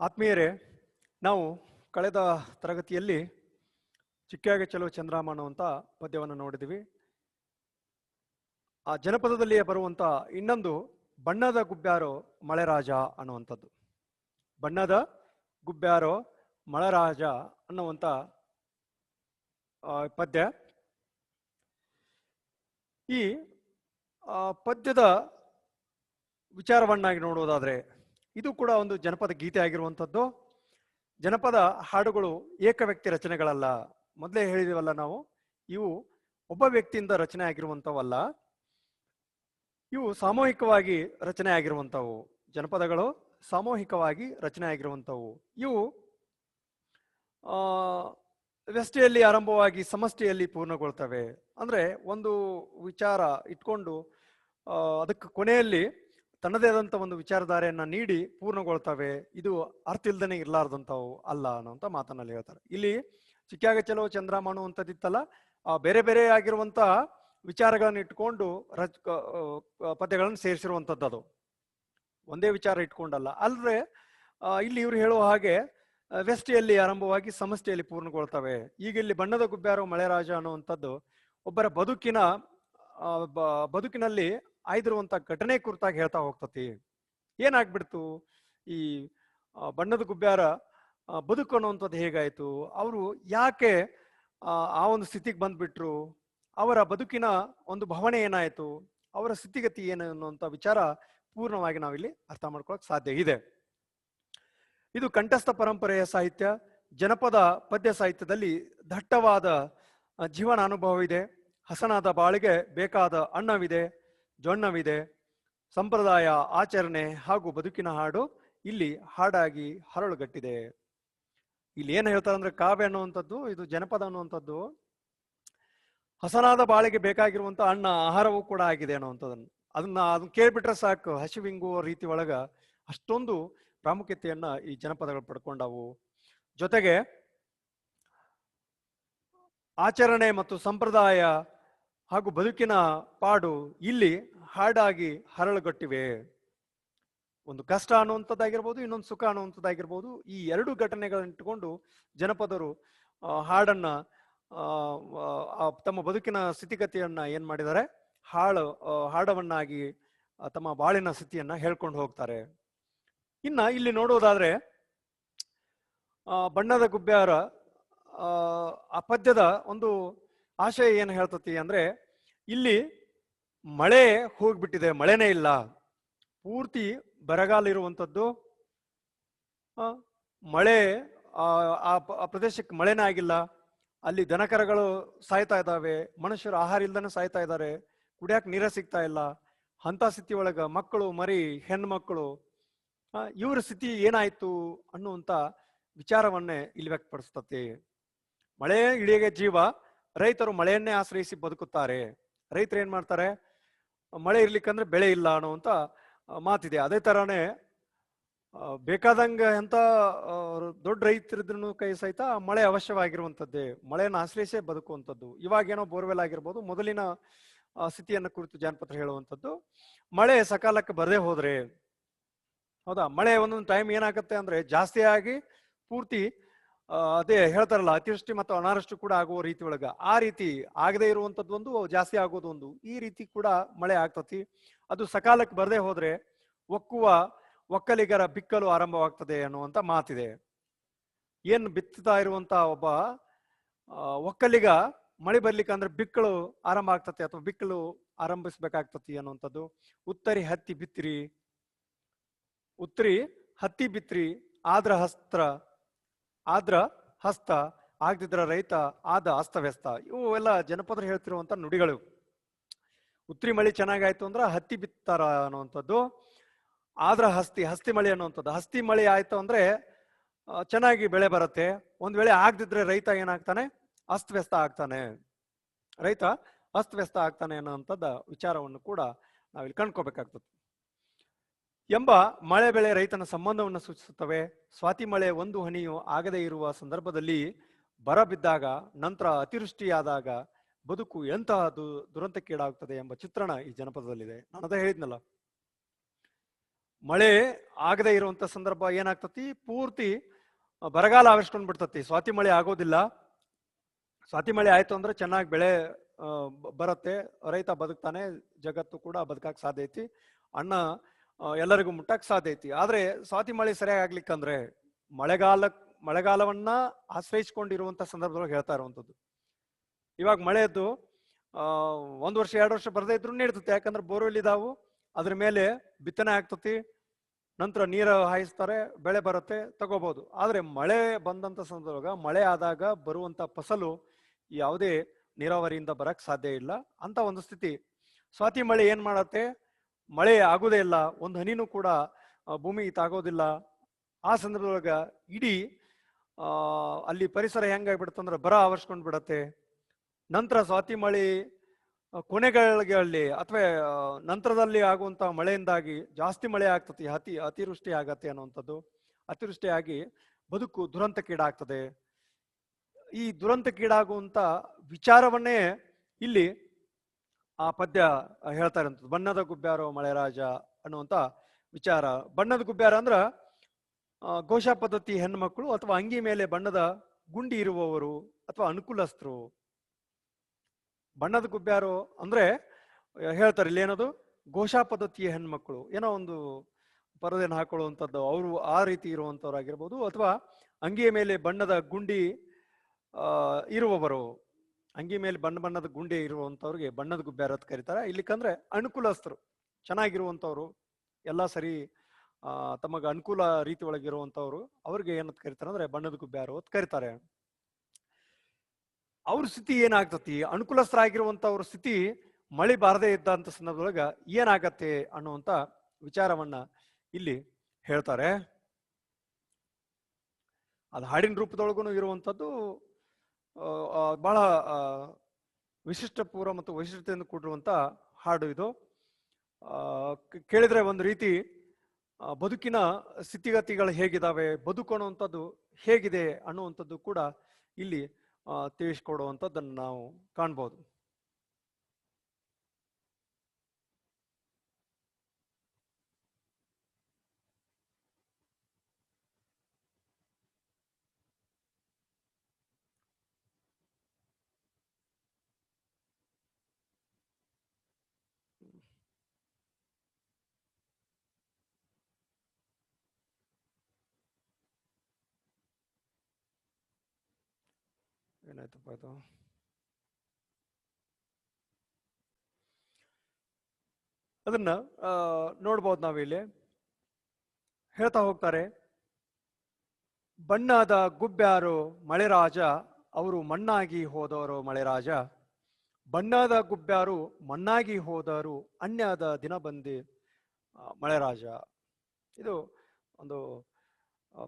ಆತ್ಮೀಯರೇ, ನಾವು ಕಳೆದ ತರಗತಿಯಲ್ಲಿ ಚಿಕ್ಕಾಗೆ ಚಲೋ ಚಂದ್ರಮಾನು ಅಂತ ಪದ್ಯವನ್ನು ನೋಡಿದ್ವಿ ಆ ಜನಪದದಲ್ಲಿಯೇ ಬರುವಂತ ಇನ್ನೊಂದು ಬಣ್ಣದ ಗುಬ್ಬ್ಯಾರೋ ಮಳೆರಾಜ ಅನ್ನುವಂಥದ್ದು. ಬಣ್ಣದ ಗುಬ್ಬ್ಯಾರೋ ಮಳೆರಾಜ ಅನ್ನುವಂಥ ಪದ್ಯ. ಈ ಪದ್ಯದ ವಿಚಾರವನ್ನಾಗಿ ನೋಡುವುದಾದ್ರೆ ಇದು ಕೂಡ ಒಂದು ಜನಪದ ಗೀತೆ ಆಗಿರುವಂಥದ್ದು. ಜನಪದ ಹಾಡುಗಳು ಏಕ ವ್ಯಕ್ತಿ ರಚನೆಗಳಲ್ಲ. ಮೊದಲೇ ಹೇಳಿದೀವಲ್ಲ ನಾವು, ಇವು ಒಬ್ಬ ವ್ಯಕ್ತಿಯಿಂದ ರಚನೆ ಆಗಿರುವಂಥವಲ್ಲ. ಇವು ಸಾಮೂಹಿಕವಾಗಿ ರಚನೆ ಆಗಿರುವಂಥವು. ಜನಪದಗಳು ಸಾಮೂಹಿಕವಾಗಿ ರಚನೆ ಆಗಿರುವಂಥವು. ಇವು ವ್ಯಷ್ಟಿಯಲ್ಲಿ ಆರಂಭವಾಗಿ ಸಮಷ್ಟಿಯಲ್ಲಿ ಪೂರ್ಣಗೊಳ್ತವೆ. ಅಂದರೆ ಒಂದು ವಿಚಾರ ಇಟ್ಕೊಂಡು ಅದಕ್ಕೆ ಕೊನೆಯಲ್ಲಿ ತನ್ನದೇ ಆದಂತ ಒಂದು ವಿಚಾರಧಾರೆಯನ್ನ ನೀಡಿ ಪೂರ್ಣಗೊಳ್ತವೆ, ಇದು ಅರ್ಥ ಇಲ್ದನೆ ಇರ್ಲಾರ್ದಂಥವು ಅಲ್ಲ ಅನ್ನುವಂತ ಮಾತನ್ನಲ್ಲಿ ಹೇಳ್ತಾರೆ. ಇಲ್ಲಿ ಚಿಕ್ಕಾಗ ಚಲೋ ಚಂದ್ರಮಾನು ಅಂತದಿತ್ತಲ್ಲ, ಆ ಬೇರೆ ಬೇರೆ ಆಗಿರುವಂತ ವಿಚಾರಗಳನ್ನು ಇಟ್ಕೊಂಡು ರಚ ಪದ್ಯಗಳನ್ನು ಸೇರಿಸಿರುವಂಥದ್ದು ಅದು. ಒಂದೇ ವಿಚಾರ ಇಟ್ಕೊಂಡಲ್ಲ. ಅಲ್ಲದೆ ಇಲ್ಲಿ ಇವರು ಹೇಳುವ ಹಾಗೆ ವ್ಯಷ್ಟಿಯಲ್ಲಿ ಆರಂಭವಾಗಿ ಸಮಷ್ಟಿಯಲ್ಲಿ ಪೂರ್ಣಗೊಳ್ತವೆ. ಈಗ ಇಲ್ಲಿ ಬಣ್ಣದ ಗುಬ್ಬ್ಯಾರೋ ಮಳೆರಾಜ ಅನ್ನುವಂಥದ್ದು, ಒಬ್ಬರ ಬದುಕಿನ ಬದುಕಿನಲ್ಲಿ ಆಯ್ದಿರುವಂತ ಘಟನೆ ಕುರಿತಾಗಿ ಹೇಳ್ತಾ ಹೋಗ್ತತಿ. ಏನಾಗ್ಬಿಡ್ತು? ಈ ಬಣ್ಣದ ಗುಬ್ಬ್ಯಾರ ಬದುಕು ಅನ್ನುವಂಥದ್ದು ಹೇಗಾಯಿತು? ಅವರು ಯಾಕೆ ಆ, ಆ ಒಂದು ಸ್ಥಿತಿಗೆ ಬಂದ್ಬಿಟ್ರು? ಅವರ ಬದುಕಿನ ಒಂದು ಭವನೆ ಏನಾಯ್ತು? ಅವರ ಸ್ಥಿತಿಗತಿ ಏನು ಅನ್ನುವಂಥ ವಿಚಾರ ಪೂರ್ಣವಾಗಿ ನಾವಿಲ್ಲಿ ಅರ್ಥ ಮಾಡ್ಕೊಳಕ್ ಸಾಧ್ಯ ಇದೆ. ಇದು ಕಂಠಸ್ಥ ಪರಂಪರೆಯ ಸಾಹಿತ್ಯ ಜನಪದ ಪದ್ಯ ಸಾಹಿತ್ಯದಲ್ಲಿ ದಟ್ಟವಾದ ಜೀವನ ಅನುಭವ ಇದೆ ಹಸನಾದ ಬಾಳಿಗೆ ಬೇಕಾದ ಅನ್ನವಿದೆ. ಜೊಣ್ಣವಿದೆ. ಸಂಪ್ರದಾಯ, ಆಚರಣೆ ಹಾಗೂ ಬದುಕಿನ ಹಾಡು ಇಲ್ಲಿ ಹಾಡಾಗಿ ಹರಳುಗಟ್ಟಿದೆ. ಇಲ್ಲಿ ಏನು ಹೇಳ್ತಾರೆ ಅಂದ್ರೆ ಕಾವ್ಯ ಅನ್ನುವಂಥದ್ದು, ಇದು ಜನಪದ ಅನ್ನುವಂಥದ್ದು. ಹಸನಾದ ಬಾಳಿಗೆ ಬೇಕಾಗಿರುವಂತ ಅನ್ನ, ಆಹಾರವೂ ಕೂಡ ಆಗಿದೆ ಅನ್ನುವಂಥದ್ದನ್ನ. ಅದನ್ನ ಅದನ್ನ ಕೇಳ್ಬಿಟ್ರೆ ಸಾಕು ಹಸಿವಿಂಗುವ ರೀತಿ ಒಳಗ ಅಷ್ಟೊಂದು ಪ್ರಾಮುಖ್ಯತೆಯನ್ನ ಈ ಜನಪದಗಳು ಪಡ್ಕೊಂಡವು. ಜೊತೆಗೆ ಆಚರಣೆ ಮತ್ತು ಸಂಪ್ರದಾಯ ಹಾಗೂ ಬದುಕಿನ ಪಾಡು ಇಲ್ಲಿ ಹಾಡಾಗಿ ಹರಳುಗಟ್ಟಿವೆ. ಒಂದು ಕಷ್ಟ ಅನ್ನುವಂಥದ್ದಾಗಿರ್ಬೋದು ಇನ್ನೊಂದು ಸುಖ ಅನ್ನುವಂಥದ್ದಾಗಿರ್ಬೋದು ಈ ಎರಡು ಘಟನೆಗಳನ್ನು ಇಟ್ಟುಕೊಂಡು ಜನಪದರು ಹಾಡನ್ನ ತಮ್ಮ ಬದುಕಿನ ಸ್ಥಿತಿಗತಿಯನ್ನ ಏನ್ ಮಾಡಿದ್ದಾರೆ? ಹಾಳು ಹಾಡವನ್ನಾಗಿ ತಮ್ಮ ಬಾಳಿನ ಸ್ಥಿತಿಯನ್ನ ಹೇಳ್ಕೊಂಡು ಹೋಗ್ತಾರೆ. ಇನ್ನ ಇಲ್ಲಿ ನೋಡೋದಾದ್ರೆ ಬಣ್ಣದ ಗುಬ್ಬ್ಯಾರ ಆ, ಆ ಪದ್ಯದ ಒಂದು ಆಶಯ ಏನು ಹೇಳ್ತತಿ ಅಂದ್ರೆ ಇಲ್ಲಿ ಮಳೆ ಹೋಗ್ಬಿಟ್ಟಿದೆ ಮಳೆನೇ ಇಲ್ಲ. ಪೂರ್ತಿ ಬರಗಾಲ ಇರುವಂಥದ್ದು ಮಳೆ ಆ, ಪ್ರದೇಶಕ್ಕೆ ಮಳೆನೇ ಆಗಿಲ್ಲ. ಅಲ್ಲಿ ದನಕರಗಳು ಸಾಯ್ತಾ ಇದ್ದಾವೆ ಮನುಷ್ಯರು ಆಹಾರ ಇಲ್ದನೆ ಸಾಯ್ತಾ ಇದ್ದಾರೆ ಕುಡಿಯಕ್ಕೆ ನೀರ ಸಿಗ್ತಾ ಇಲ್ಲ. ಅಂತ ಸ್ಥಿತಿ ಒಳಗ ಮಕ್ಕಳು ಮರಿ ಹೆಣ್ಮಕ್ಕಳು ಇವ್ರ ಸ್ಥಿತಿ ಏನಾಯ್ತು ಅನ್ನುವಂತ ವಿಚಾರವನ್ನೇ ಇಲ್ಲಿ ವ್ಯಕ್ತಪಡಿಸ್ತತಿ. ಮಳೆ ಇಳಿಯಗೆ ಜೀವ ರೈತರು ಮಳೆಯನ್ನೇ ಆಶ್ರಯಿಸಿ ಬದುಕುತ್ತಾರೆ. ರೈತರು ಏನ್ ಮಾಡ್ತಾರೆ? ಮಳೆ ಇರ್ಲಿಕ್ಕಂದ್ರೆ ಬೆಳೆ ಇಲ್ಲ ಅನ್ನುವಂತ ಮಾತಿದೆ. ಅದೇ ತರಾನೇ ಬೇಕಾದಂಗ ಎಂತ ದೊಡ್ಡ ರೈತರಿದ್ರು ಕೈ ಸಹಿತ ಮಳೆ ಅವಶ್ಯವಾಗಿರುವಂತದ್ದೇ. ಮಳೆಯನ್ನು ಆಶ್ರಯಿಸೇ ಬದುಕುವಂಥದ್ದು ಇವಾಗೇನೋ ಬೋರ್ವೆಲ್ ಆಗಿರ್ಬೋದು. ಮೊದಲಿನ ಸ್ಥಿತಿಯನ್ನು ಕುರಿತು ಜಾನಪತ್ರ ಹೇಳುವಂಥದ್ದು ಮಳೆ ಸಕಾಲಕ್ಕೆ ಬರದೇ ಹೋದ್ರೆ, ಹೌದಾ? ಮಳೆ ಒಂದೊಂದು ಟೈಮ್ ಏನಾಗುತ್ತೆ ಅಂದ್ರೆ ಜಾಸ್ತಿ ಪೂರ್ತಿ ಅದೇ ಹೇಳ್ತಾರಲ್ಲ, ಅತಿವೃಷ್ಟಿ ಮತ್ತು ಅನಾವೃಷ್ಟಿ ಕೂಡ ಆಗುವ ರೀತಿ ಒಳಗ. ಆ ರೀತಿ ಆಗದೆ ಇರುವಂತದ್ದು ಒಂದು ಜಾಸ್ತಿ ಆಗೋದು ಒಂದು. ಈ ರೀತಿ ಕೂಡ ಮಳೆ ಆಗ್ತತಿ. ಅದು ಸಕಾಲಕ್ಕೆ ಬರದೇ ಹೋದ್ರೆ ಒಕ್ಕುವ ಒಕ್ಕಲಿಗರ ಬಿಕ್ಕಲು ಆರಂಭವಾಗ್ತದೆ ಅನ್ನುವಂತ ಮಾತಿದೆ. ಏನ್ ಬಿತ್ತುತ್ತಾ ಇರುವಂತ ಒಬ್ಬ ಒಕ್ಕಲಿಗ ಮಳೆ ಬರ್ಲಿಕ್ಕೆ ಅಂದ್ರೆ ಬಿಕ್ಕಳು ಆರಂಭ ಆಗ್ತತಿ ಅಥವಾ ಬಿಕ್ಕಲು ಆರಂಭಿಸ್ಬೇಕಾಗ್ತತಿ ಅನ್ನುವಂಥದ್ದು. ಉತ್ತರಿ ಹತ್ತಿ ಬಿತ್ತಿರಿ, ಉತ್ತರಿ ಹತ್ತಿ ಬಿತ್ರಿ ಆದ್ರ ಹಸ್ತ್ರ ಆದ್ರ ಹಸ್ತ, ಆಗದಿದ್ರ ರೈತ, ಆದ ಅಸ್ತವ್ಯಸ್ತ. ಇವು ಎಲ್ಲ ಜನಪದರು ಹೇಳ್ತಿರುವಂತ ನುಡಿಗಳು. ಉತ್ತರಿ ಮಳಿ ಚೆನ್ನಾಗಾಯ್ತು ಅಂದ್ರ ಹತ್ತಿ ಬಿತ್ತಾರ ಅನ್ನುವಂಥದ್ದು. ಆದ್ರ ಹಸ್ತಿ ಹಸ್ತಿ ಮಳಿ ಅನ್ನುವಂಥದ್ದು. ಹಸ್ತಿ ಮಳಿ ಆಯ್ತು ಅಂದ್ರೆ ಚೆನ್ನಾಗಿ ಬೆಳೆ ಬರುತ್ತೆ. ಒಂದ್ ವೇಳೆ ಆಗದಿದ್ರೆ ರೈತ ಏನಾಗ್ತಾನೆ? ಅಸ್ತವ್ಯಸ್ತ ಆಗ್ತಾನೆ. ರೈತ ಅಸ್ತವ್ಯಸ್ತ ಆಗ್ತಾನೆ ಅನ್ನೋಂಥದ್ದ ವಿಚಾರವನ್ನು ಕೂಡ ನಾವಿಲ್ಲಿ ಕಂಡ್ಕೋಬೇಕಾಗ್ತದೆ. ಎಂಬ ಮಳೆ ಬೆಳೆ ರೈತನ ಸಂಬಂಧವನ್ನು ಸೂಚಿಸುತ್ತವೆ. ಸ್ವಾತಿ ಮಳೆ ಒಂದು ಹನಿಯು ಆಗದೇ ಇರುವ ಸಂದರ್ಭದಲ್ಲಿ ಬರ ಬಿದ್ದಾಗ ನಂತರ ಅತಿವೃಷ್ಟಿಯಾದಾಗ ಬದುಕು ಎಂತಹ ದು ದುರಂತಕ್ಕೀಡಾಗುತ್ತದೆ ಎಂಬ ಚಿತ್ರಣ ಈ ಜನಪದದಲ್ಲಿದೆ. ನಾನು ಹೇಳಿದ್ನಲ್ಲ. ಮಳೆ ಆಗದೆ ಇರುವಂತ ಸಂದರ್ಭ ಏನಾಗ್ತತಿ? ಪೂರ್ತಿ ಬರಗಾಲ ಆವರಿಸ್ಕೊಂಡ್ ಬಿಡ್ತತಿ. ಸ್ವಾತಿ ಮಳೆ ಆಗೋದಿಲ್ಲ. ಸ್ವಾತಿ ಮಳೆ ಆಯ್ತು ಅಂದ್ರೆ ಚೆನ್ನಾಗಿ ಬೆಳೆ ಬರುತ್ತೆ. ರೈತ ಬದುಕ್ತಾನೆ. ಜಗತ್ತು ಕೂಡ ಬದುಕಕ್ಕೆ ಸಾಧ್ಯ ಐತಿ. ಆ, ಎಲ್ಲರಿಗೂ ಮುಟ್ಟಕ್ ಸಾಧ್ಯ ಐತಿ. ಆದ್ರೆ ಸ್ವಾತಿ ಮಳೆ ಸರಿಯಾಗಿ ಆಗ್ಲಿಕ್ಕಂದ್ರೆ ಮಳೆಗಾಲ, ಮಳೆಗಾಲವನ್ನ ಆಶ್ರಯಿಸಿಕೊಂಡಿರುವಂತ ಸಂದರ್ಭದೊಳಗೆ ಹೇಳ್ತಾ ಇರುವಂತದ್ದು ಇವಾಗ ಮಳೆಯದ್ದು ಒಂದ್ ವರ್ಷ, ಎರಡು ವರ್ಷ ಬರದೇ ಇದ್ರು ನೀಡ್ತತಿ. ಯಾಕಂದ್ರೆ ಬೋರ್ವೆಲ್ ಇದಾವು. ಅದ್ರ ಮೇಲೆ ಬಿತ್ತನೆ ಆಗ್ತತಿ. ನಂತರ ನೀರು ಹಾಯಿಸ್ತಾರೆ, ಬೆಳೆ ಬರುತ್ತೆ ತಗೋಬಹುದು ಆದ್ರೆ ಮಳೆ ಬಂದಂತ ಸಂದರ್ಭದಾಗ ಮಳೆ ಆದಾಗ ಬರುವಂತ ಫಸಲು ಯಾವುದೇ ನೀರಾವರಿಯಿಂದ ಬರಕ್ ಸಾಧ್ಯ ಇಲ್ಲ. ಅಂತ ಒಂದು ಸ್ಥಿತಿ. ಸ್ವಾತಿ ಮಳೆ ಏನ್ ಮಾಡತ್ತೆ? ಮಳೆ ಆಗೋದೇ ಇಲ್ಲ, ಒಂದು ಹನಿನೂ ಕೂಡ ಭೂಮಿ ತಾಗೋದಿಲ್ಲ. ಆ ಸಂದರ್ಭದೊಳಗ ಇಡೀ ಅಲ್ಲಿ ಪರಿಸರ ಹೆಂಗಾಗ್ಬಿಡುತ್ತಂದ್ರೆ ಬರ ಆವರಿಸ್ಕೊಂಡು ಬಿಡತ್ತೆ. ನಂತರ ಸ್ವಾತಿ ಮಳೆ ಕೊನೆಗಳಿಗೆ ಅಲ್ಲಿ ಅಥವಾ ನಂತರದಲ್ಲಿ ಆಗುವಂತ ಮಳೆಯಿಂದಾಗಿ ಜಾಸ್ತಿ ಮಳೆ ಆಗ್ತತಿ, ಅತಿ, ಅತಿವೃಷ್ಟಿ ಆಗತ್ತೆ ಅನ್ನುವಂಥದ್ದು. ಅತಿವೃಷ್ಟಿಯಾಗಿ ಬದುಕು ದುರಂತಕ್ಕೀಡಾಗ್ತದೆ. ಈ ದುರಂತಕ್ಕೀಡಾಗುವಂಥ ವಿಚಾರವನ್ನೇ ಇಲ್ಲಿ ಆ ಪದ್ಯ ಹೇಳ್ತಾ ಇರುವಂಥದ್ದು ಬಣ್ಣದ ಗುಬ್ಬ್ಯಾರೋ ಮಳೆರಾಜ ಅನ್ನುವಂತ ವಿಚಾರ. ಬಣ್ಣದ ಗುಬ್ಬ್ಯಾರ ಅಂದ್ರ ಘೋಷ ಪದ್ಧತಿ ಹೆಣ್ಮಕ್ಳು ಅಥವಾ ಅಂಗಿ ಮೇಲೆ ಬಣ್ಣದ ಗುಂಡಿ ಇರುವವರು ಅಥವಾ ಅನುಕೂಲಸ್ಥರು. ಬಣ್ಣದ ಗುಬ್ಬ್ಯಾರೋ ಅಂದ್ರೆ ಹೇಳ್ತಾರೆ ಇಲ್ಲಿ ಏನದು ಘೋಷ ಪದ್ಧತಿಯ ಹೆಣ್ಮಕ್ಳು. ಏನೋ ಒಂದು ಪರದೆಯನ್ನು ಹಾಕೊಳ್ಳುವಂಥದ್ದು. ಅವರು ಆ ರೀತಿ ಇರುವಂತವ್ರಾಗಿರ್ಬೋದು ಅಥವಾ ಅಂಗಿಯ ಮೇಲೆ ಬಣ್ಣದ ಗುಂಡಿ ಇರುವವರು. ಅಂಗಿ ಮೇಲೆ ಬಣ್ಣ ಬಣ್ಣದ ಗುಂಡಿ ಇರುವಂತವ್ರಿಗೆ ಬಣ್ಣದ ಗುಬ್ಬೆ ಅಂತ ಕರೀತಾರೆ? ಇಲ್ಲಿಕಂದ್ರೆ ಅನುಕೂಲಸ್ಥರು ಚೆನ್ನಾಗಿರುವಂತವ್ರು ಎಲ್ಲ ಸರಿ ತಮಗೆ ಅನುಕೂಲ ರೀತಿ ಒಳಗಿರುವಂತವ್ರು ಅವ್ರಿಗೆ ಏನಂತ ಕರೀತಾರೆ ಅಂದ್ರೆ ಬಣ್ಣದ ಗುಬ್ಬ್ಯಾರು ಅಂತ ಕರೀತಾರೆ. ಅವ್ರ ಸ್ಥಿತಿ ಏನಾಗ್ತತಿ? ಅನುಕೂಲಸ್ಥರಾಗಿರುವಂತವ್ರ ಸ್ಥಿತಿ ಮಳೆ ಬಾರದೇ ಇದ್ದಂತ ಸಂದರ್ಭದೊಳಗ ಏನಾಗತ್ತೆ ಅನ್ನುವಂತ ವಿಚಾರವನ್ನ ಇಲ್ಲಿ ಹೇಳ್ತಾರೆ. ಅದು ಹಾಡಿನ ರೂಪದೊಳಗೂ ಆ, ಬಹಳ ವಿಶಿಷ್ಟ ಪೂರ್ವ ಮತ್ತು ವೈಶಿಷ್ಟ್ಯದಿಂದ ಕೂಡಿರುವಂತ ಹಾಡು ಇದು. ಕೇಳಿದ್ರೆ ಒಂದು ರೀತಿ ಬದುಕಿನ ಸ್ಥಿತಿಗತಿಗಳು ಹೇಗಿದಾವೆ ಬದುಕು ಅನ್ನುವಂಥದ್ದು ಹೇಗಿದೆ ಅನ್ನುವಂಥದ್ದು ಕೂಡ ಇಲ್ಲಿ ತಿಳಿಸ್ಕೊಡುವಂಥದ್ದನ್ನು ನಾವು ಕಾಣ್ಬೋದು. ಏನಾಯ್ತಪ್ಪ ಇದು ಅದನ್ನ ನೋಡ್ಬೋದು ನಾವಿಲ್ಲಿ. ಹೇಳ್ತಾ ಹೋಗ್ತಾರೆ ಬಣ್ಣದ ಗುಬ್ಬ್ಯಾರು ಮಳೆರಾಜ ಅವರು ಮಣ್ಣಾಗಿ ಹೋದವರು ಮಳೆರಾಜ. ಬಣ್ಣದ ಗುಬ್ಬ್ಯಾರು ಮಣ್ಣಾಗಿ ಹೋದರು ಅನ್ಯದ ದಿನ ಬಂದಿ ಆ, ಮಳೆರಾಜ. ಇದು ಒಂದು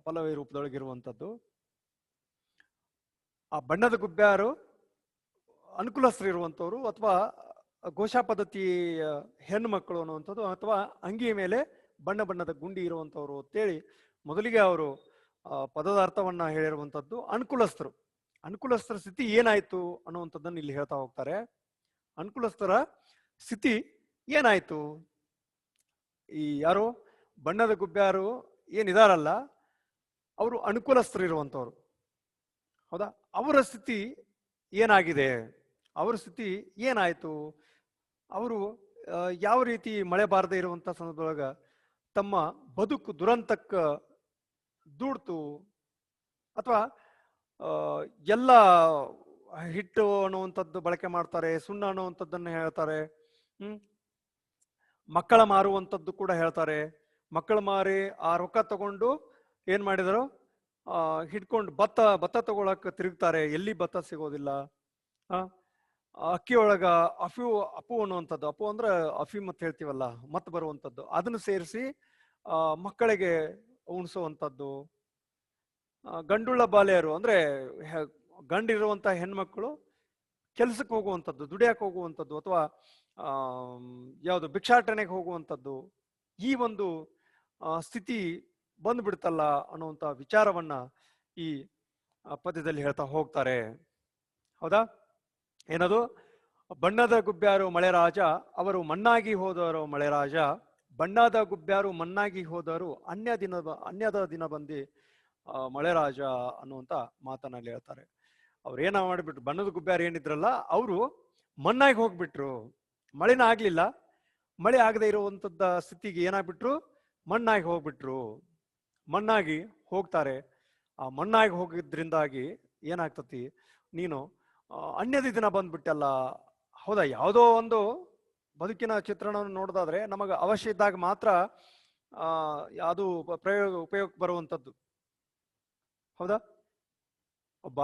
ಪಲ್ಲವಿ ರೂಪದೊಳಗಿರುವಂಥದ್ದು. ಆ ಬಣ್ಣದ ಗುಬ್ಬ್ಯಾರು ಅನುಕೂಲಸ್ಥರು ಇರುವಂಥವ್ರು ಅಥವಾ ಘೋಷಾ ಪದ್ಧತಿ ಹೆಣ್ಣು ಮಕ್ಕಳು ಅನ್ನುವಂಥದ್ದು ಅಥವಾ ಅಂಗಿಯ ಮೇಲೆ ಬಣ್ಣ ಬಣ್ಣದ ಗುಂಡಿ ಇರುವಂಥವ್ರು ಅಂತೇಳಿ ಮೊದಲಿಗೆ ಅವರು ಪದದ ಅರ್ಥವನ್ನ ಹೇಳಿರುವಂಥದ್ದು ಅನುಕೂಲಸ್ಥರು. ಅನುಕೂಲಸ್ಥರ ಸ್ಥಿತಿ ಏನಾಯ್ತು ಅನ್ನುವಂಥದ್ದನ್ನು ಇಲ್ಲಿ ಹೇಳ್ತಾ ಹೋಗ್ತಾರೆ. ಅನುಕೂಲಸ್ಥರ ಸ್ಥಿತಿ ಏನಾಯ್ತು? ಈ ಯಾರು? ಬಣ್ಣದ ಗುಬ್ಬ್ಯಾರು ಏನಿದಾರಲ್ಲ, ಅವರು ಅನುಕೂಲಸ್ಥರು ಇರುವಂಥವ್ರು. ಹೌದಾ? ಅವರ ಸ್ಥಿತಿ ಏನಾಗಿದೆ? ಅವರ ಸ್ಥಿತಿ ಏನಾಯಿತು? ಅವರು ಯಾವ ರೀತಿ ಮಳೆ ಬಾರದೆ ಇರುವಂತ ಸಂದರ್ಭದೊಳಗ ತಮ್ಮ ಬದುಕು ದುರಂತಕ್ಕ ದೂಡ್ತು? ಅಥವಾ ಎಲ್ಲ ಹಿಟ್ಟು ಅನ್ನುವಂಥದ್ದು ಬಳಕೆ ಮಾಡ್ತಾರೆ, ಸುಣ್ಣ ಅನ್ನುವಂಥದ್ದನ್ನು ಹೇಳ್ತಾರೆ, ಹ್ಮ್? ಮಕ್ಕಳ ಮಾರುವಂಥದ್ದು ಕೂಡ ಹೇಳ್ತಾರೆ. ಮಕ್ಕಳ ಮಾರಿ ಆ ರೊಕ್ಕ ತಗೊಂಡು ಏನ್ ಮಾಡಿದರು? ಹಿಡ್ಕೊಂಡು ಭತ್ತ ಭತ್ತ ತಗೊಳಕ್ ತಿರುಗ್ತಾರೆ, ಎಲ್ಲಿ ಭತ್ತ ಸಿಗೋದಿಲ್ಲ ಅಕ್ಕಿ ಒಳಗ ಅಫು, ಅಪು ಅನ್ನುವಂಥದ್ದು, ಅಪು ಅಂದ್ರೆ ಅಫೀಮ್ ಅಂತ ಹೇಳ್ತೀವಲ್ಲ ಮತ್ ಬರುವಂಥದ್ದು, ಅದನ್ನು ಸೇರಿಸಿ ಮಕ್ಕಳಿಗೆ ಉಣಿಸುವಂಥದ್ದು ಗಂಡುಳ್ಳ ಬಾಲೆಯರು ಅಂದ್ರೆ ಗಂಡಿರುವಂತ ಹೆಣ್ಮಕ್ಳು ಕೆಲ್ಸಕ್ಕೆ ಹೋಗುವಂಥದ್ದು, ದುಡಿಯಕ್ಕೆ ಹೋಗುವಂಥದ್ದು, ಅಥವಾ ಯಾವುದು ಭಿಕ್ಷಾಟನೆಗೆ ಹೋಗುವಂಥದ್ದು, ಈ ಒಂದು ಸ್ಥಿತಿ ಬಂದ್ಬಿಡ್ತಲ್ಲ ಅನ್ನುವಂಥ ವಿಚಾರವನ್ನ ಈ ಪದ್ಯದಲ್ಲಿ ಹೇಳ್ತಾ ಹೋಗ್ತಾರೆ. ಹೌದಾ? ಏನದು? ಬಣ್ಣದ ಗುಬ್ಬ್ಯಾರು ಮಳೆರಾಜ, ಅವರು ಮಣ್ಣಾಗಿ ಹೋದವರು ಮಳೆರಾಜ, ಬಣ್ಣದ ಗುಬ್ಬ್ಯಾರು ಮಣ್ಣಾಗಿ ಹೋದರು ಅನ್ಯ ದಿನ, ಅನ್ಯದ ದಿನ ಬಂದಿ ಮಳೆರಾಜ ಅನ್ನುವಂತ ಮಾತನಲ್ಲಿ ಹೇಳ್ತಾರೆ. ಅವ್ರು ಏನ ಮಾಡಿಬಿಟ್ರು? ಬಣ್ಣದ ಗುಬ್ಬ್ಯಾರು ಏನಿದ್ರಲ್ಲ, ಅವರು ಮಣ್ಣಾಗಿ ಹೋಗ್ಬಿಟ್ರು. ಮಳೆನ ಆಗ್ಲಿಲ್ಲ. ಮಳೆ ಆಗದೆ ಇರುವಂತದ್ದ ಸ್ಥಿತಿಗೆ ಏನಾಗ್ಬಿಟ್ರು? ಮಣ್ಣಾಗಿ ಹೋಗ್ಬಿಟ್ರು. ಮಣ್ಣಾಗಿ ಹೋಗ್ತಾರೆ. ಆ ಮಣ್ಣಾಗಿ ಹೋಗಿದ್ರಿಂದಾಗಿ ಏನಾಗ್ತತಿ? ನೀನು ಅನ್ಯದ ದಿನ ಬಂದ್ಬಿಟ್ಟಲ್ಲ, ಹೌದಾ? ಯಾವುದೋ ಒಂದು ಬದುಕಿನ ಚಿತ್ರಣವನ್ನು ನೋಡೋದಾದ್ರೆ ನಮಗೆ ಅವಶ್ಯ ಇದ್ದಾಗ ಮಾತ್ರ ಅದು ಪ್ರಯೋಗ, ಉಪಯೋಗಕ್ಕೆ ಬರುವಂಥದ್ದು. ಹೌದಾ? ಒಬ್ಬ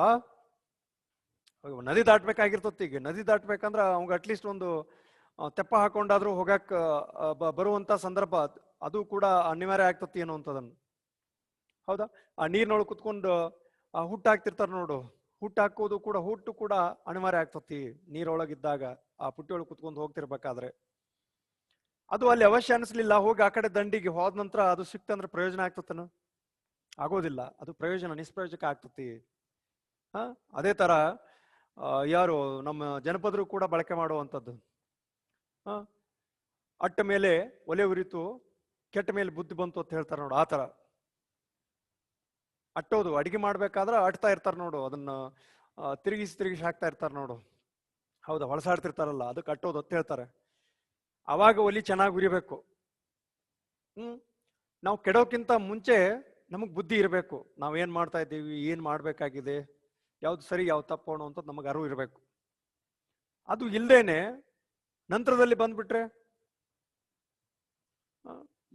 ನದಿ ದಾಟ್ಬೇಕಾಗಿರ್ತತಿ. ಈಗ ನದಿ ದಾಟ್ಬೇಕಂದ್ರ ಅವಾಗ ಅಟ್ಲೀಸ್ಟ್ ಒಂದು ತೆಪ್ಪ ಹಾಕೊಂಡಾದ್ರೂ ಹೋಗಕ್ ಬರುವಂತ ಸಂದರ್ಭ, ಅದು ಕೂಡ ಅನಿವಾರ್ಯ ಆಗ್ತತಿ ಅನ್ನುವಂಥದ್ದನ್ನು ಹೌದಾ? ಆ ನೀರಿನೊಳಗೆ ಕುತ್ಕೊಂಡು, ಆ ಹುಟ್ಟು ಹಾಕ್ತಿರ್ತಾರ ನೋಡು. ಹುಟ್ಟು ಹಾಕೋದು ಕೂಡ, ಹುಟ್ಟು ಕೂಡ ಅನಿವಾರ್ಯ ಆಗ್ತತಿ ನೀರೊಳಗಿದ್ದಾಗ. ಆ ಪುಟ್ಟಿಯೊಳಗೆ ಕುತ್ಕೊಂಡು ಹೋಗ್ತಿರ್ಬೇಕಾದ್ರೆ. ಅದು ಅಲ್ಲಿ ಅವಶ್ಯ ಅನಿಸ್ಲಿಲ್ಲ. ಹೋಗಿ ಆ ಕಡೆ ದಂಡಿಗೆ ಹೋದ ನಂತರ ಅದು ಸಿಕ್ತಂದ್ರೆ ಪ್ರಯೋಜನ ಆಗ್ತತನು? ಆಗೋದಿಲ್ಲ. ಅದು ಪ್ರಯೋಜನ, ನಿಷ್ಪ್ರಯೋಜಕ ಆಗ್ತತಿ. ಹ? ಅದೇ ತರ ಯಾರು ನಮ್ಮ ಜನಪದರು ಕೂಡ ಬಳಕೆ ಮಾಡುವಂಥದ್ದು. ಹ? ಅಟ್ಟ ಮೇಲೆ ಒಲೆ ಉರಿತು, ಕೆಟ್ಟ ಮೇಲೆ ಬುದ್ಧಿ ಬಂತು ಅಂತ ಹೇಳ್ತಾರೆ ನೋಡು. ಆ ತರ. ಅಟ್ಟೋದು, ಅಡಿಗೆ ಮಾಡ್ಬೇಕಾದ್ರೆ ಅಟ್ತಾ ಇರ್ತಾರೆ ನೋಡು, ಅದನ್ನ ತಿರುಗಿಸಿ ತಿರುಗಿಸಿ ಹಾಕ್ತಾ ಇರ್ತಾರೆ ನೋಡು. ಹೌದಾ, ಹೊಳಸಾಡ್ತಿರ್ತಾರಲ್ಲ, ಅದಕ್ಕೆ ಅಟ್ಟೋದು ಅಂತ ಹೇಳ್ತಾರೆ. ಅವಾಗ ಒಲಿ ಚೆನ್ನಾಗಿ ಉರಿಬೇಕು. ಹ್ಮ್, ನಾವು ಕೆಡೋಕ್ಕಿಂತ ಮುಂಚೆ ನಮಗ್ ಬುದ್ಧಿ ಇರಬೇಕು. ನಾವು ಏನ್ ಮಾಡ್ತಾ ಇದ್ದೀವಿ, ಏನ್ ಮಾಡ್ಬೇಕಾಗಿದೆ, ಯಾವ್ದು ಸರಿ, ಯಾವ್ದು ತಪ್ಪು ಅಂತ ನಮಗೆ ಅರಿವು ಇರಬೇಕು. ಅದು ಇಲ್ದೇನೆ ನಂತರದಲ್ಲಿ ಬಂದ್ಬಿಟ್ರೆ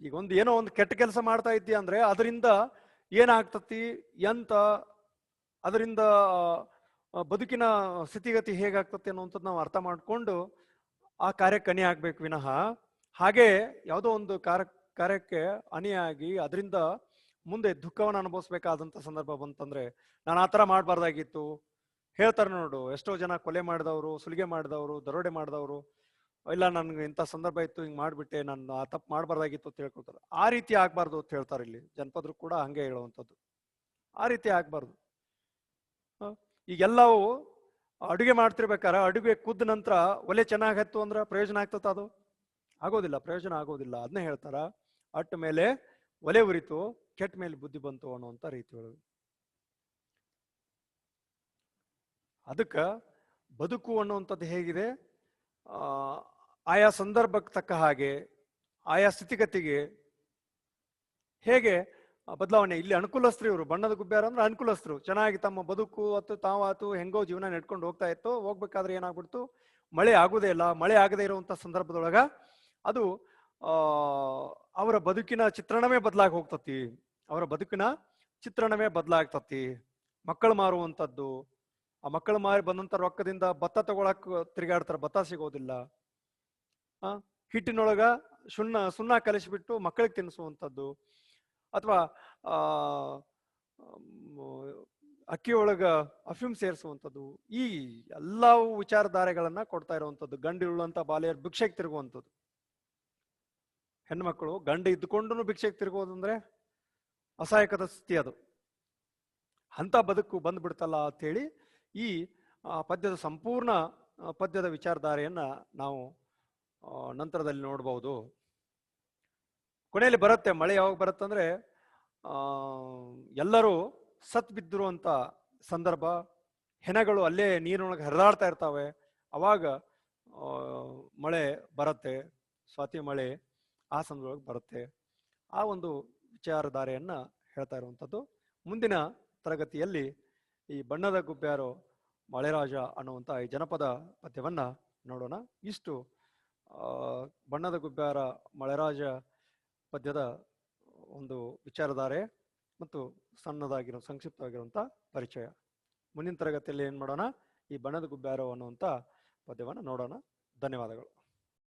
ಈಗ ಒಂದು ಏನೋ ಒಂದು ಕೆಟ್ಟ ಕೆಲಸ ಮಾಡ್ತಾ ಇದ್ದೀಯ ಅಂದ್ರೆ, ಅದರಿಂದ ಏನಾಗ್ತತಿ ಎಂತ ಅದರಿಂದ ಬದುಕಿನ ಸ್ಥಿತಿಗತಿ ಹೇಗಾಗ್ತತಿ ಅನ್ನುವಂಥದ್ದು ನಾವು ಅರ್ಥ ಮಾಡಿಕೊಂಡು ಆ ಕಾರ್ಯಕ್ಕೆ ಅನಿ ಆಗ್ಬೇಕು ವಿನಃ. ಹಾಗೆ ಯಾವುದೋ ಒಂದು ಕಾರ್ಯ, ಕಾರ್ಯಕ್ಕೆ ಅನಿಯಾಗಿ ಅದರಿಂದ ಮುಂದೆ ದುಃಖವನ್ನು ಅನುಭವಿಸ್ಬೇಕಾದಂಥ ಸಂದರ್ಭ ಬಂತಂದ್ರೆ, ನಾನು ಆ ಥರ ಮಾಡಬಾರ್ದಾಗಿತ್ತು. ಹೇಳ್ತಾರೆ ನೋಡು, ಎಷ್ಟೋ ಜನ ಕೊಲೆ ಮಾಡಿದವರು, ಸುಲಿಗೆ ಮಾಡಿದವರು, ದರೋಡೆ ಮಾಡಿದವರು ಇಲ್ಲ, ನನ್ಗೆ ಇಂಥ ಸಂದರ್ಭ ಇತ್ತು, ಹಿಂಗೆ ಮಾಡಿಬಿಟ್ಟೆ, ನಾನು ಆ ತಪ್ಪು ಮಾಡಬಾರ್ದಾಗಿತ್ತು ಅಂತ ಹೇಳ್ಕೊಳ್ತಾರೆ ಆ ರೀತಿ ಆಗಬಾರ್ದು ಅಂತ ಹೇಳ್ತಾರೆ ಇಲ್ಲಿ. ಜನಪದರು ಕೂಡ ಹಂಗೆ ಹೇಳುವಂಥದ್ದು. ಆ ರೀತಿ ಆಗಬಾರ್ದು? ಈಗೆಲ್ಲವೂ ಅಡುಗೆ ಮಾಡ್ತಿರ್ಬೇಕಾರೆ ಅಡುಗೆ ಕುದ್ದ ನಂತರ ಒಲೆ ಚೆನ್ನಾಗಿ ಹತ್ತು ಅಂದ್ರೆ ಪ್ರಯೋಜನ ಆಗ್ತದ ಅದು? ಆಗೋದಿಲ್ಲ, ಪ್ರಯೋಜನ ಆಗೋದಿಲ್ಲ. ಅದನ್ನೇ ಹೇಳ್ತಾರ, ಅಟ್ಟ ಮೇಲೆ ಒಲೆ ಉರಿತು, ಕೆಟ್ಟ ಮೇಲೆ ಬುದ್ಧಿ ಬಂತು ಅನ್ನುವಂಥ ರೀತಿ ಒಳಗೆ ಅದಕ್ಕೆ ಬದುಕು ಅನ್ನುವಂಥದ್ದು ಹೇಗಿದೆ? ಆಯಾ ಸಂದರ್ಭಕ್ಕೆ ತಕ್ಕ ಹಾಗೆ, ಆಯಾ ಸ್ಥಿತಿಗತಿಗೆ ಹೇಗೆ ಬದಲಾವಣೆ, ಇಲ್ಲಿ ಅನುಕೂಲಸ್ಥರು ಇವರು ಬಣ್ಣದ ಗುಬ್ಬ್ಯಾರ ಅಂದ್ರೆ ಅನುಕೂಲಸ್ಥರು ಚೆನ್ನಾಗಿ ತಮ್ಮ ಬದುಕು ಅಥವಾ ತಾವಾತು ಹೆಂಗೋ ಜೀವನ ನಡ್ಕೊಂಡು ಹೋಗ್ತಾ ಇತ್ತು, ಹೋಗ್ಬೇಕಾದ್ರೆ ಏನಾಗ್ಬಿಡ್ತು? ಮಳೆ ಆಗುದೇ ಇಲ್ಲ, ಮಳೆ ಆಗದೇ ಇರುವಂತ ಸಂದರ್ಭದೊಳಗ ಅದು ಅವರ ಬದುಕಿನ ಚಿತ್ರಣವೇ ಬದಲಾಗಿ ಹೋಗ್ತತಿ, ಅವರ ಬದುಕಿನ ಚಿತ್ರಣವೇ ಬದಲಾಗ್ತತಿ, ಮಕ್ಕಳು ಮಾರುವಂತದ್ದು ಆ ಮಕ್ಕಳು ಮಾರಿ ಬಂದಂತ ರೊಕ್ಕದಿಂದ ಭತ್ತ ತಗೊಳಕ್ ತಿರುಗಾಡ್ತಾರ, ಭತ್ತ ಸಿಗೋದಿಲ್ಲ. ಆ, ಹಿಟ್ಟಿನೊಳಗ ಸುಣ್ಣ ಸುಣ್ಣ ಕಲಿಸಿಬಿಟ್ಟು ಮಕ್ಕಳಿಗೆ ತಿನ್ನಿಸುವಂಥದ್ದು. ಅಥವಾ, ಆ ಅಕ್ಕಿಯೊಳಗ ಅಫೀಮ್ ಸೇರಿಸುವಂಥದ್ದು. ಈ ಎಲ್ಲವೂ ವಿಚಾರಧಾರೆಗಳನ್ನ ಕೊಡ್ತಾ ಇರುವಂಥದ್ದು. ಗಂಡಿರುಳ್ಳಂತ ಬಾಲ್ಯ ಭಿಕ್ಷೆಗೆ ತಿರುಗುವಂಥದ್ದು. ಹೆಣ್ಮಕ್ಳು ಗಂಡ ಇದ್ದುಕೊಂಡು ಭಿಕ್ಷೆಗೆ ತಿರುಗೋದಂದ್ರೆ ಅಸಹಾಯಕದ ಸ್ಥಿತಿ ಅದು. ಅಂತ ಬದುಕು ಬಂದ್ಬಿಡ್ತಲ್ಲ ಅಂತೇಳಿ ಈ ಪದ್ಯದ ಸಂಪೂರ್ಣ ಪದ್ಯದ ವಿಚಾರಧಾರೆಯನ್ನು ನಾವು ನಂತರದಲ್ಲಿ ನೋಡಬಹುದು ಕೊನೆಯಲ್ಲಿ ಬರುತ್ತೆ, ಮಳೆ ಯಾವಾಗ ಬರುತ್ತಂದ್ರೆ ಎಲ್ಲರೂ ಸತ್ ಬಿದ್ದಿರುವಂಥ ಸಂದರ್ಭ, ಹೆಣಗಳು ಅಲ್ಲೇ ನೀರಿನೊಳಗೆ ಹರಿದಾಡ್ತಾ ಇರ್ತಾವೆ, ಅವಾಗ ಮಳೆ ಬರುತ್ತೆ, ಸ್ವಾತಿ ಮಳೆ ಆ ಸಂದರ್ಭದೊಳಗೆ ಬರುತ್ತೆ. ಆ ಒಂದು ವಿಚಾರಧಾರೆಯನ್ನು ಹೇಳ್ತಾ ಇರುವಂಥದ್ದು ಮುಂದಿನ ತರಗತಿಯಲ್ಲಿ ಈ ಬಣ್ಣದ ಗುಬ್ಬ್ಯಾರು ಮಳೆರಾಜ ಅನ್ನುವಂಥ ಈ ಜನಪದ ಪದ್ಯವನ್ನು ನೋಡೋಣ. ಇಷ್ಟು ಬಣ್ಣದ ಗುಬ್ಬ್ಯಾರ ಮಳೆರಾಜ ಪದ್ಯದ ಒಂದು ವಿಚಾರಧಾರೆ ಮತ್ತು ಸಣ್ಣದಾಗಿರೋ ಸಂಕ್ಷಿಪ್ತವಾಗಿರುವಂಥ ಪರಿಚಯ. ಮುಂದಿನ ತರಗತಿಯಲ್ಲಿ ಏನು ಮಾಡೋಣ? ಈ ಬಣ್ಣದ ಗುಬ್ಬ್ಯಾರೋ ಅನ್ನುವಂಥ ಪದ್ಯವನ್ನು ನೋಡೋಣ. ಧನ್ಯವಾದಗಳು.